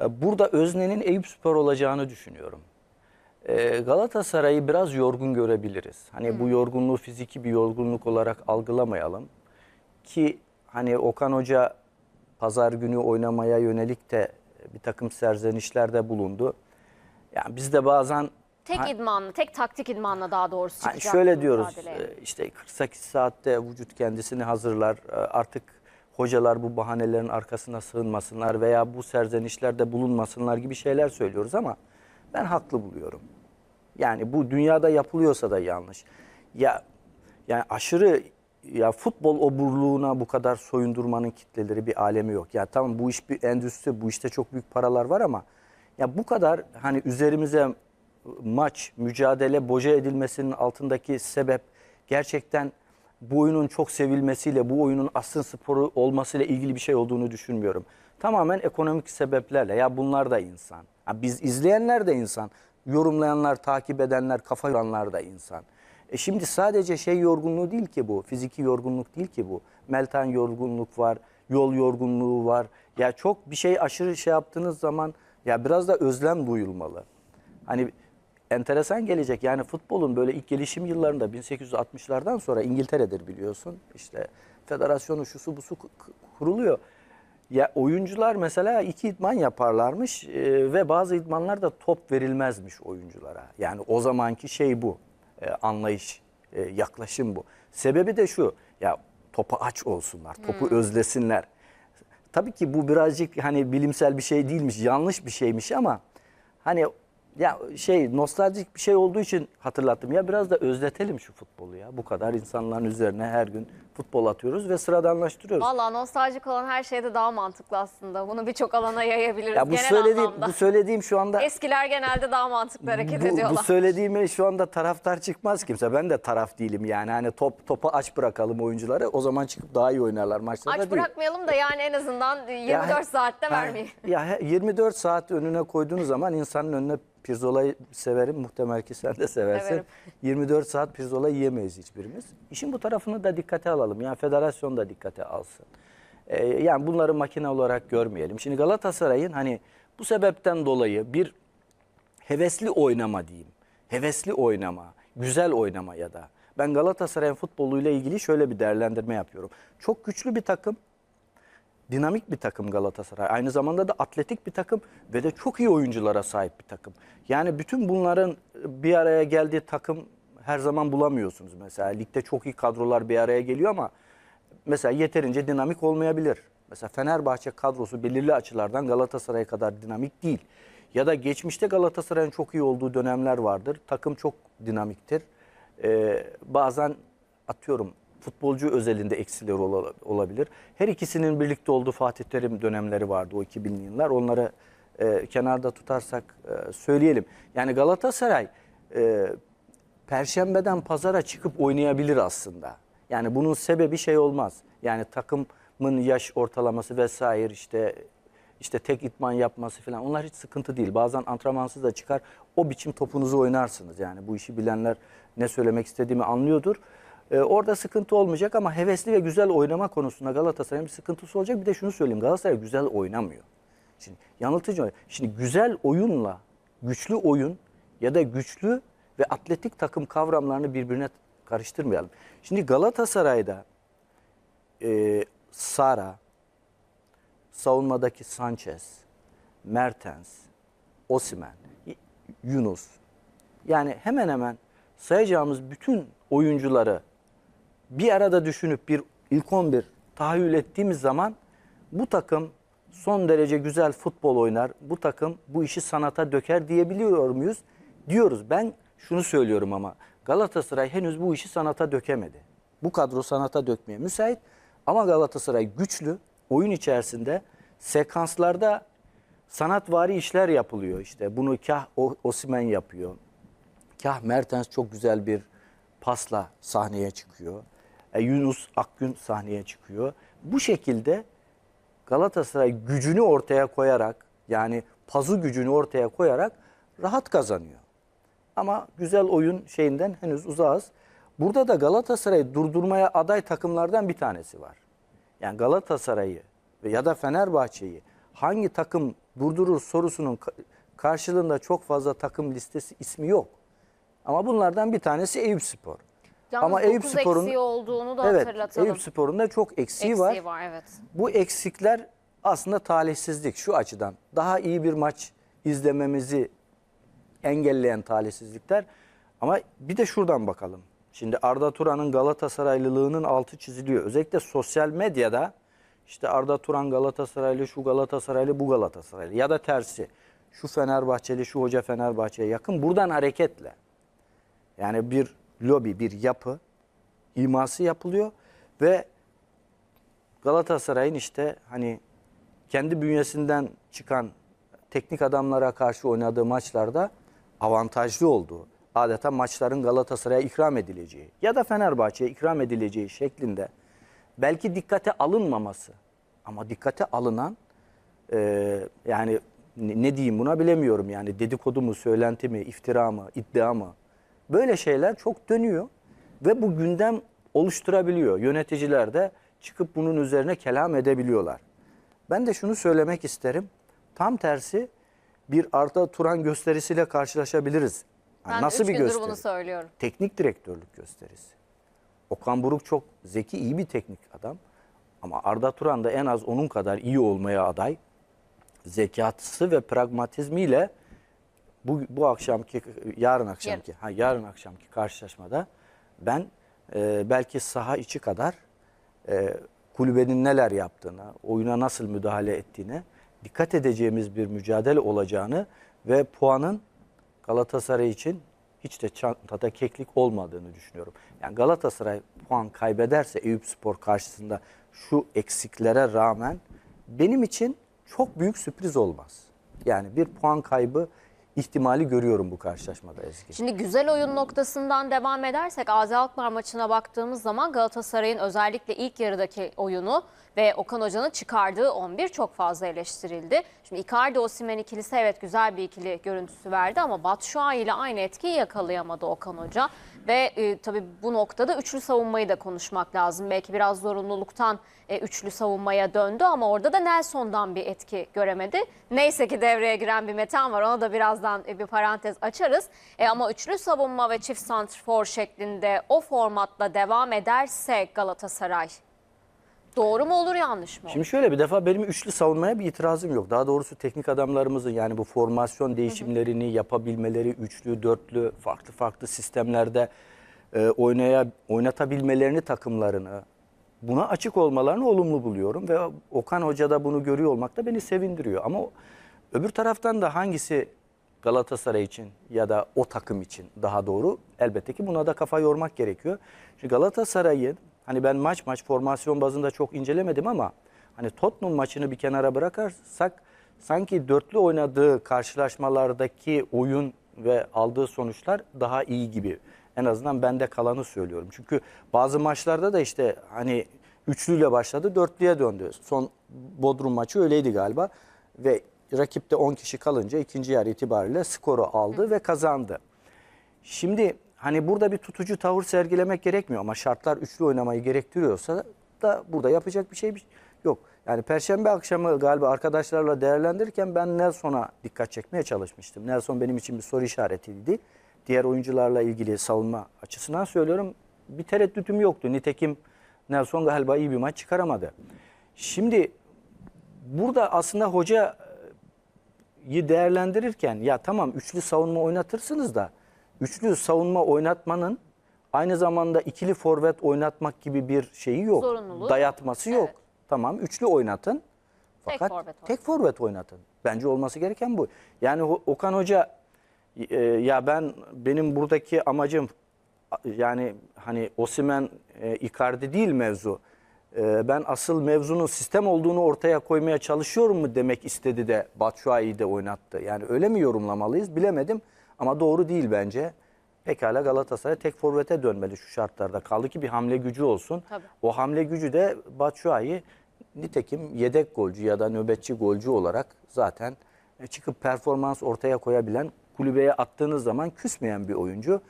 E, Burada öznenin Eyüp Spor olacağını düşünüyorum. E, Galatasaray'ı biraz yorgun görebiliriz. Hani bu yorgunluğu fiziki bir yorgunluk olarak algılamayalım. Ki hani Okan Hoca pazar günü oynamaya yönelik de bir takım serzenişlerde bulundu. Yani biz de bazen Tek Ha- idmanla, tek taktik idmanla daha doğrusu Hani çıkacak. şöyle bu diyoruz mücadeleye. e, işte 48 saatte vücut kendisini hazırlar. Artık hocalar bu bahanelerin arkasına sığınmasınlar veya bu serzenişlerde bulunmasınlar gibi şeyler söylüyoruz ama ben haklı buluyorum. Yani bu dünyada yapılıyorsa da yanlış. Ya yani aşırı ya futbol oburluğuna bu kadar soyundurmanın kitleleri bir alemi yok. Ya tamam bu iş bir endüstri, bu işte çok büyük paralar var ama ya bu kadar hani üzerimize maç, mücadele boca edilmesinin altındaki sebep gerçekten bu oyunun çok sevilmesiyle, bu oyunun asıl sporu olmasıyla ilgili bir şey olduğunu düşünmüyorum. Tamamen ekonomik sebeplerle. Ya bunlar da insan. Ha biz izleyenler de insan. Yorumlayanlar, takip edenler, kafa yoranlar da insan. E şimdi sadece şey yorgunluğu değil ki bu. Fiziki yorgunluk değil ki bu. Meltan yorgunluk var, yol yorgunluğu var. Ya çok bir şey aşırı şey yaptığınız zaman ya biraz da özlem duyulmalı. Hani enteresan gelecek. Yani futbolun böyle ilk gelişim yıllarında 1860'lardan sonra İngiltere'dir biliyorsun. İşte federasyonu şusu busu ku- ku- kuruluyor. Ya oyuncular mesela iki idman yaparlarmış e, ve bazı idmanlarda top verilmezmiş oyunculara. Yani o zamanki şey bu. e, anlayış, e, yaklaşım bu. Sebebi de şu. Ya topu aç olsunlar, topu özlesinler. Tabii ki bu birazcık hani bilimsel bir şey değilmiş, yanlış bir şeymiş ama hani ya şey nostaljik bir şey olduğu için hatırlattım. Ya biraz da özletelim şu futbolu ya. Bu kadar insanların üzerine her gün futbol atıyoruz ve sıradanlaştırıyoruz. Valla nostaljik olan her şeyde daha mantıklı aslında. Bunu birçok alana yayabiliriz Ya bu genel söylediğim anlamda. bu söylediğim şu anda Eskiler genelde daha mantıklı hareket bu, bu ediyorlar. söylediğime şu anda taraftar çıkmaz kimse. Ben de taraf değilim yani. Hani top topu aç bırakalım oyuncuları. O zaman çıkıp daha iyi oynarlar maçlarda Aç değil. bırakmayalım da yani en azından 24 Ya, saatte vermeyin. Ya he- 24 saat önüne koyduğunuz zaman insanın önüne pirzolayı severim. Muhtemel ki sen de seversin. Severim. 24 saat pirzola yiyemeyiz hiçbirimiz. İşin bu tarafını da dikkate alalım. Yani federasyon da dikkate alsın. Ee, yani bunları makine olarak görmeyelim. Şimdi Galatasaray'ın hani bu sebepten dolayı bir hevesli oynama diyeyim. Hevesli oynama, güzel oynama ya da. Ben Galatasaray'ın futboluyla ilgili şöyle bir değerlendirme yapıyorum. Çok güçlü bir takım, dinamik bir takım Galatasaray. Aynı zamanda da atletik bir takım ve de çok iyi oyunculara sahip bir takım. Yani bütün bunların bir araya geldiği takım her zaman bulamıyorsunuz mesela. Ligde çok iyi kadrolar bir araya geliyor ama mesela yeterince dinamik olmayabilir. Mesela Fenerbahçe kadrosu belirli açılardan Galatasaray kadar dinamik değil. Ya da geçmişte Galatasaray'ın çok iyi olduğu dönemler vardır. Takım çok dinamiktir. Ee, bazen atıyorum futbolcu özelinde eksileri ola- olabilir. Her ikisinin birlikte olduğu Fatih Terim dönemleri vardı o 2000'li yıllar. Onları e, kenarda tutarsak e, söyleyelim. Yani Galatasaray e, Perşembeden pazara çıkıp oynayabilir aslında. Yani bunun sebebi şey olmaz. Yani takımın yaş ortalaması vesaire işte işte tek itman yapması falan onlar hiç sıkıntı değil. Bazen antrenmansız da çıkar o biçim topunuzu oynarsınız. Yani bu işi bilenler ne söylemek istediğimi anlıyordur. Ee, orada sıkıntı olmayacak ama hevesli ve güzel oynama konusunda Galatasaray'ın bir sıkıntısı olacak. Bir de şunu söyleyeyim Galatasaray güzel oynamıyor. Şimdi yanıltıcı. Şimdi güzel oyunla güçlü oyun ya da güçlü ve atletik takım kavramlarını birbirine karıştırmayalım. Şimdi Galatasaray'da e, Sara, savunmadaki Sanchez, Mertens, Osimen, Yunus. Yani hemen hemen sayacağımız bütün oyuncuları bir arada düşünüp bir ilk 11 tahayyül ettiğimiz zaman bu takım son derece güzel futbol oynar. Bu takım bu işi sanata döker diyebiliyor muyuz? Diyoruz. Ben şunu söylüyorum ama Galatasaray henüz bu işi sanata dökemedi. Bu kadro sanata dökmeye müsait ama Galatasaray güçlü. Oyun içerisinde sekanslarda sanatvari işler yapılıyor işte. Bunu kah O- Osimhen yapıyor. Kah Mertens çok güzel bir pasla sahneye çıkıyor. E, Yunus Akgün sahneye çıkıyor. Bu şekilde Galatasaray gücünü ortaya koyarak yani pazı gücünü ortaya koyarak rahat kazanıyor. Ama güzel oyun şeyinden henüz uzağız. Burada da Galatasaray'ı durdurmaya aday takımlardan bir tanesi var. Yani Galatasaray'ı ya da Fenerbahçe'yi hangi takım durdurur sorusunun ka- karşılığında çok fazla takım listesi ismi yok. Ama bunlardan bir tanesi Eyüp Spor. Yalnız Ama 9 Eyüp Spor'un olduğunu da evet hatırlatalım. Eyüp Spor'un da çok eksiği, eksiği var. var. evet. Bu eksikler aslında talihsizlik şu açıdan. Daha iyi bir maç izlememizi engelleyen talihsizlikler. Ama bir de şuradan bakalım. Şimdi Arda Turan'ın Galatasaraylılığının altı çiziliyor. Özellikle sosyal medyada işte Arda Turan Galatasaraylı, şu Galatasaraylı, bu Galatasaraylı ya da tersi. Şu Fenerbahçeli, şu hoca Fenerbahçe'ye yakın. Buradan hareketle yani bir lobi, bir yapı iması yapılıyor ve Galatasaray'ın işte hani kendi bünyesinden çıkan teknik adamlara karşı oynadığı maçlarda avantajlı olduğu, adeta maçların Galatasaray'a ikram edileceği ya da Fenerbahçe'ye ikram edileceği şeklinde belki dikkate alınmaması. Ama dikkate alınan e, yani ne diyeyim buna bilemiyorum yani dedikodu mu, söylenti mi, iftira mı, iddia mı böyle şeyler çok dönüyor ve bu gündem oluşturabiliyor. Yöneticiler de çıkıp bunun üzerine kelam edebiliyorlar. Ben de şunu söylemek isterim. Tam tersi bir Arda Turan gösterisiyle karşılaşabiliriz. Yani Ben nasıl bir gösteri? bunu söylüyorum. Teknik direktörlük gösterisi. Okan Buruk çok zeki, iyi bir teknik adam. Ama Arda Turan da en az onun kadar iyi olmaya aday. Zekatı ve pragmatizmiyle bu, bu akşamki, yarın akşamki, ha, yarın akşamki karşılaşmada ben e, belki saha içi kadar e, kulübenin neler yaptığına, oyuna nasıl müdahale ettiğine dikkat edeceğimiz bir mücadele olacağını ve puanın Galatasaray için hiç de çantada keklik olmadığını düşünüyorum. Yani Galatasaray puan kaybederse Eyüp Spor karşısında şu eksiklere rağmen benim için çok büyük sürpriz olmaz. Yani bir puan kaybı ihtimali görüyorum bu karşılaşmada Ezgi. Şimdi güzel oyun noktasından devam edersek Azi Alkmaar maçına baktığımız zaman Galatasaray'ın özellikle ilk yarıdaki oyunu ve Okan Hoca'nın çıkardığı 11 çok fazla eleştirildi. Şimdi Icardi Osimhen ikilisi evet güzel bir ikili görüntüsü verdi ama Batshuayi ile aynı etkiyi yakalayamadı Okan Hoca. Ve e, tabii bu noktada üçlü savunmayı da konuşmak lazım. Belki biraz zorunluluktan e, üçlü savunmaya döndü ama orada da Nelson'dan bir etki göremedi. Neyse ki devreye giren bir Metan var ona da birazdan e, bir parantez açarız. E, ama üçlü savunma ve çift santrfor şeklinde o formatla devam ederse Galatasaray doğru mu olur yanlış mı olur? Şimdi şöyle bir defa benim üçlü savunmaya bir itirazım yok. Daha doğrusu teknik adamlarımızın yani bu formasyon değişimlerini yapabilmeleri, üçlü, dörtlü, farklı farklı sistemlerde e, oynaya oynatabilmelerini takımlarını buna açık olmalarını olumlu buluyorum ve Okan Hoca da bunu görüyor olmak da beni sevindiriyor. Ama öbür taraftan da hangisi Galatasaray için ya da o takım için daha doğru elbette ki buna da kafa yormak gerekiyor. Şimdi Galatasaray'ın hani ben maç maç formasyon bazında çok incelemedim ama hani Tottenham maçını bir kenara bırakırsak sanki dörtlü oynadığı karşılaşmalardaki oyun ve aldığı sonuçlar daha iyi gibi. En azından bende kalanı söylüyorum. Çünkü bazı maçlarda da işte hani üçlüyle başladı, dörtlüye döndü. Son Bodrum maçı öyleydi galiba ve rakipte 10 kişi kalınca ikinci yer itibariyle skoru aldı ve kazandı. Şimdi hani burada bir tutucu tavır sergilemek gerekmiyor ama şartlar üçlü oynamayı gerektiriyorsa da burada yapacak bir şey yok. Yani perşembe akşamı galiba arkadaşlarla değerlendirirken ben Nelson'a dikkat çekmeye çalışmıştım. Nelson benim için bir soru işaretiydi. Diğer oyuncularla ilgili savunma açısından söylüyorum. Bir tereddütüm yoktu. Nitekim Nelson galiba iyi bir maç çıkaramadı. Şimdi burada aslında hoca yi değerlendirirken ya tamam üçlü savunma oynatırsınız da üçlü savunma oynatmanın aynı zamanda ikili forvet oynatmak gibi bir şeyi yok. Zorunluluğu Dayatması yok. Evet. Tamam üçlü oynatın. Tek Fakat forvet tek forvet oynatın. Bence olması gereken bu. Yani Okan Hoca e, ya ben benim buradaki amacım yani hani Osimen e, Icardi değil mevzu. E, ben asıl mevzunun sistem olduğunu ortaya koymaya çalışıyorum mu demek istedi de Batshuayi'yi de oynattı. Yani öyle mi yorumlamalıyız bilemedim ama doğru değil bence. Pekala Galatasaray tek forvete dönmeli şu şartlarda. Kaldı ki bir hamle gücü olsun. Tabii. O hamle gücü de Batshuayi nitekim yedek golcü ya da nöbetçi golcü olarak zaten e, çıkıp performans ortaya koyabilen, kulübeye attığınız zaman küsmeyen bir oyuncu.